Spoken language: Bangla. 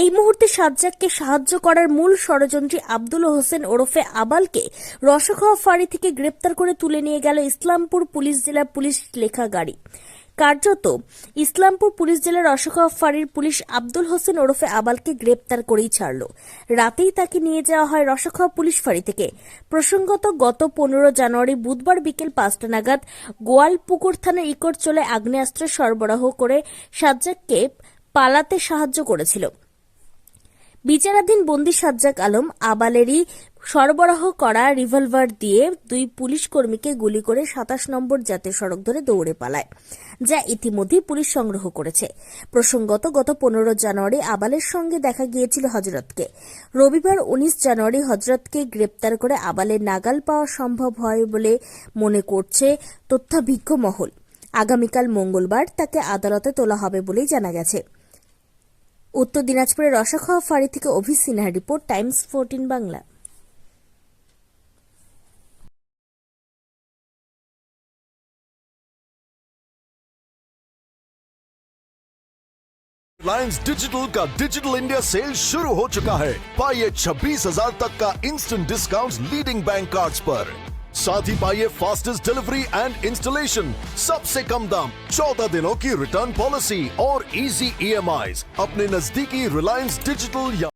এই মুহূর্তে সাজ্জাককে সাহায্য করার মূল ষড়যন্ত্রী আব্দুল হোসেন ওরফে আবালকে রসখাওয়া ফাঁড়ি থেকে গ্রেপ্তার করে তুলে নিয়ে গেল ইসলামপুর পুলিশ জেলা পুলিশ লেখা গাড়ি। কার্যত ইসলামপুর পুলিশ জেলার রসখাওয়া ফাঁড়ির পুলিশ আব্দুল হোসেন ওরফে আবালকে গ্রেপ্তার করেই ছাড়ল। রাতেই তাকে নিয়ে যাওয়া হয় রসখাওয়া পুলিশ ফাঁড়ি থেকে। প্রসঙ্গত, গত পনেরো জানুয়ারি বুধবার বিকেল পাঁচটা নাগাদ গোয়ালপুকুর থানার ইকট চলে আগ্নেয়াস্ত্র সরবরাহ করে সাজ্জাককে পালাতে সাহায্য করেছিল। বিচারাধীন বন্দি সাজ্জাক আলম আবালেরই সরবরাহ করা রিভলভার দিয়ে দুই পুলিশ কর্মীকে গুলি করে সাতাশ নম্বর জাতীয় সড়ক ধরে দৌড়ে পালায়, যা ইতিমধ্যেই পুলিশ সংগ্রহ করেছে। প্রসঙ্গত, গত পনেরো জানুয়ারি আবালের সঙ্গে দেখা গিয়েছিল হজরতকে। রবিবার উনিশ জানুয়ারি হজরতকে গ্রেপ্তার করে আবালের নাগাল পাওয়া সম্ভব হয় বলে মনে করছে তথ্যাভিজ্ঞ মহল। আগামীকাল মঙ্গলবার তাকে আদালতে তোলা হবে বলেই জানা গেছে। উত্তর দিনাজপুরের রসাখাওয়া ফাঁড়ি থেকে অভি সিনহার report Times fourteen Bangla Reliance Digital का डिजिटल इंडिया सेल शुरू हो चुका है पाइए छब्बीस हजार तक का instant discount leading bank cards पर साथ ही पाइए फास्टेस्ट डिलीवरी एंड इंस्टॉलेशन सबसे कम दाम 14 दिनों की रिटर्न पॉलिसी और इजी ईएमआई अपने नजदीकी रिलायंस डिजिटल या